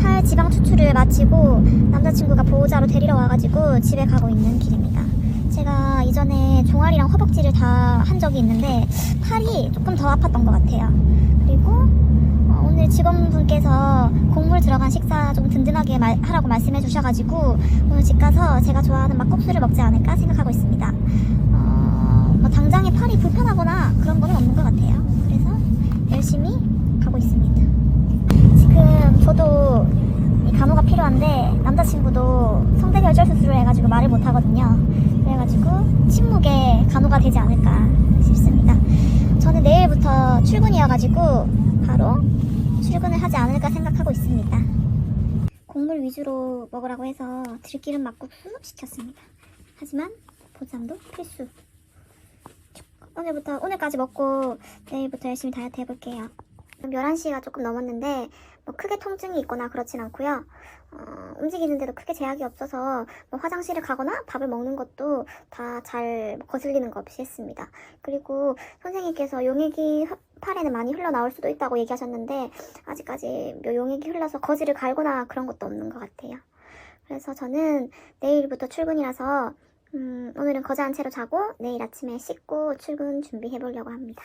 팔 지방 추출을 마치고 남자친구가 보호자로 데리러 와가지고 집에 가고 있는 길입니다. 제가 이전에 종아리랑 허벅지를 다 한 적이 있는데 팔이 조금 더 아팠던 것 같아요. 그리고 어, 오늘 직원분께서 곡물 들어간 식사 좀 든든하게 말- 하라고 말씀해 주셔가지고 오늘 집 가서 제가 좋아하는 막국수를 먹지 않을까 생각하고 있습니다. 어, 뭐 당장에 팔이 불편하거나 그런 거는 없는 것 같아요. 그래서 열심히 가고 있습니다. 지금 저도 이 필요한데 남자친구도 성대결절 수술을 해가지고 말을 못 하거든요. 그래가지고 침묵의 간호가 되지 않을까 싶습니다. 저는 내일부터 출근이어가지고 바로 출근을 하지 않을까 생각하고 있습니다. 곡물 위주로 먹으라고 해서 들기름 막국수 시켰습니다. 하지만 보쌈도 필수. 오늘부터 오늘까지 먹고 내일부터 열심히 다이어트 해볼게요. 지금 11시가 조금 넘었는데 뭐 크게 통증이 있거나 그렇진 않고요. 어, 움직이는데도 크게 제약이 없어서 뭐 화장실을 가거나 밥을 먹는 것도 다 잘 거슬리는 거 없이 했습니다. 그리고 선생님께서 용액이 흐- 팔에는 많이 흘러나올 수도 있다고 얘기하셨는데 아직까지 뭐 용액이 흘러서 거지를 갈거나 그런 것도 없는 것 같아요. 그래서 저는 내일부터 출근이라서 음, 오늘은 거자한 채로 자고 내일 아침에 씻고 출근 준비해 보려고 합니다.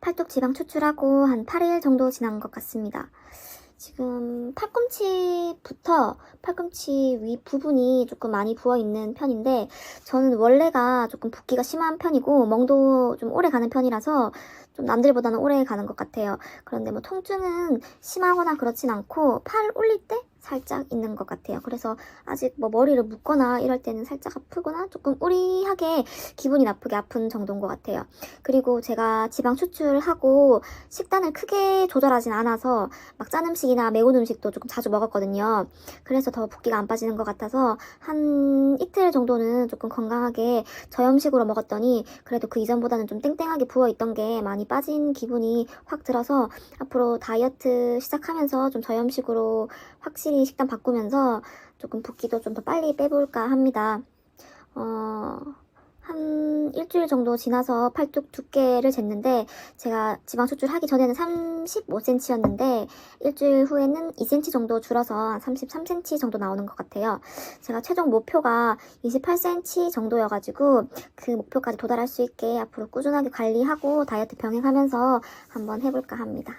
팔뚝 지방 추출하고 한 8일 정도 지난 것 같습니다. 지금 팔꿈치부터 팔꿈치 위 부분이 조금 많이 부어 있는 편인데 저는 원래가 조금 붓기가 심한 편이고 멍도 좀 오래 가는 편이라서 좀 남들보다는 오래 가는 것 같아요. 그런데 뭐 통증은 심하거나 그렇진 않고 팔 올릴 때 살짝 있는 것 같아요. 그래서 아직 뭐 머리를 묶거나 이럴 때는 살짝 아프거나 조금 우리하게 기분이 나쁘게 아픈 정도인 것 같아요. 그리고 제가 지방 추출하고 식단을 크게 조절하진 않아서 막 짠 음식이나 매운 음식도 조금 자주 먹었거든요. 그래서 더 붓기가 안 빠지는 것 같아서 한 이틀 정도는 조금 건강하게 저염식으로 먹었더니 그래도 그 이전보다는 좀 땡땡하게 부어있던 게 많이 빠진 기분이 확 들어서 앞으로 다이어트 시작하면서 좀 저염식으로 확실히 식단 바꾸면서 조금 붓기도 좀 더 빨리 빼볼까 합니다. 어, 한 일주일 정도 지나서 팔뚝 두께를 쟀는데 제가 지방 추출하기 전에는 35cm였는데 일주일 후에는 2cm 정도 줄어서 한 33cm 정도 나오는 것 같아요. 제가 최종 목표가 28cm 정도여가지고 그 목표까지 도달할 수 있게 앞으로 꾸준하게 관리하고 다이어트 병행하면서 한번 해볼까 합니다.